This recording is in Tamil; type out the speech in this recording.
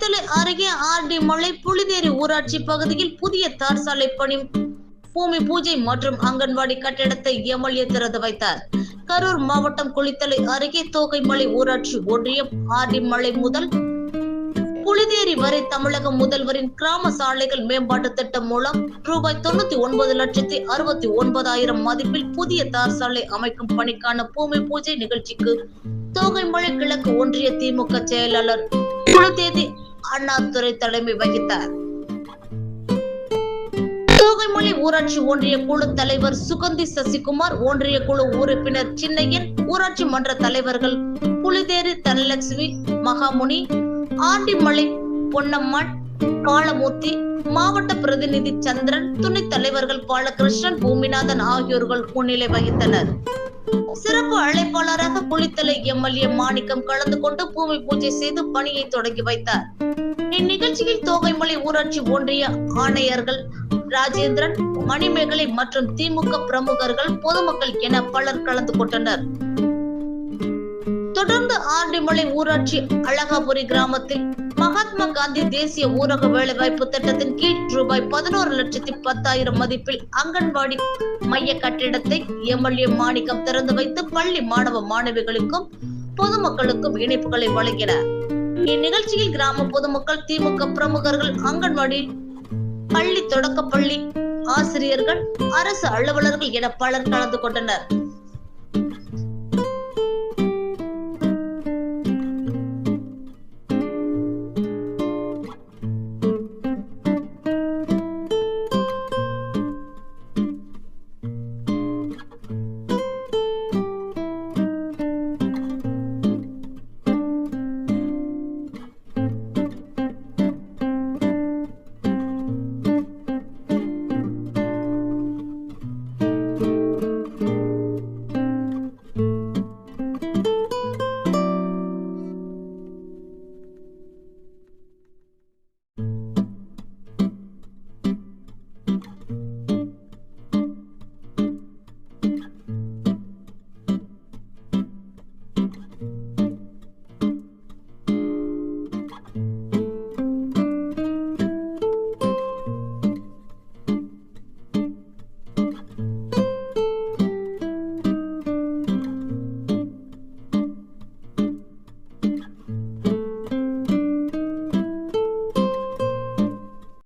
அருகே ஆர்டி மலை புலிதேரி ஊராட்சி பகுதியில் புதிய தார் சாலை பணி பூமி பூஜை மற்றும் அங்கன்வாடி கட்டிடத்தை எம்எல்ஏ திறந்து வைத்தார். கரூர் மாவட்டம் குளித்தலை அருகே தோகைமலை ஊராட்சி ஒன்றியம் ஆர்டி மலை முதல் புலிதேரி வரை தமிழக முதல்வரின் கிராம சாலைகள் மேம்பாட்டு திட்டம் மூலம் ரூபாய் தொண்ணூத்தி ஒன்பது லட்சத்தி அறுபத்தி ஒன்பதாயிரம் மதிப்பில் புதிய தார் சாலை அமைக்கும் பணிக்கான பூமி பூஜை நிகழ்ச்சிக்கு தோகைமலை கிழக்கு ஒன்றிய திமுக செயலாளர் குலதேதி அண்ணாதுரை தலைமை வகித்தார். தோகைமலை ஊராட்சி ஒன்றிய குழு தலைவர் சுகந்தி சசிகுமார் ஒன்றிய குழு உறுப்பினர் சின்னையன் ஊராட்சி மன்ற தலைவர்கள் புலிதேரி தனலட்சுமி மகாமுனி ஆண்டிமலை பொன்னம்மாள் காளமூர்த்தி மாவட்ட பிரதிநிதி சந்திரன் துணைத் தலைவர்கள் பாலகிருஷ்ணன் பூமிநாதன் ஆகியோர்கள் முன்னிலை வகித்தனர். சிறப்பு அழைப்பாளராக குளித்தலை எம்எல்ஏ மாணிக்கம் கலந்து கொண்டு பூமி பூஜை செய்து பணியை தொடங்கி வைத்தார். இந்நிகழ்ச்சியில் தோகைமலை ஊராட்சி ஒன்றிய ஆணையர்கள் ராஜேந்திரன் மணிமேகலை மற்றும் திமுக பிரமுகர்கள் பொதுமக்கள் என பலர் கலந்து கொண்டனர். தொடர்ந்து ஆண்டிமலை ஊராட்சி அழகாபுரி கிராமத்தில் மகாத்மா காந்தி தேசிய ஊரக வேலைவாய்ப்பு திட்டத்தின் கீழ் ரூபாய் பதினோரு லட்சத்தி பத்தாயிரம் மதிப்பில் அங்கன்வாடி மைய கட்டிடத்தை எம்எல்ஏ மாணிக்கம் திறந்து வைத்து பள்ளி மாணவ மாணவிகளுக்கும் பொதுமக்களுக்கும் இணைப்புகளை வழங்கினார். இந்நிகழ்ச்சியில் கிராம பொதுமக்கள் திமுக பிரமுகர்கள் அங்கன்வாடி பள்ளி தொடக்கப்பள்ளி ஆசிரியர்கள் அரசு அலுவலர்கள் என பலர் கலந்து கொண்டனர்.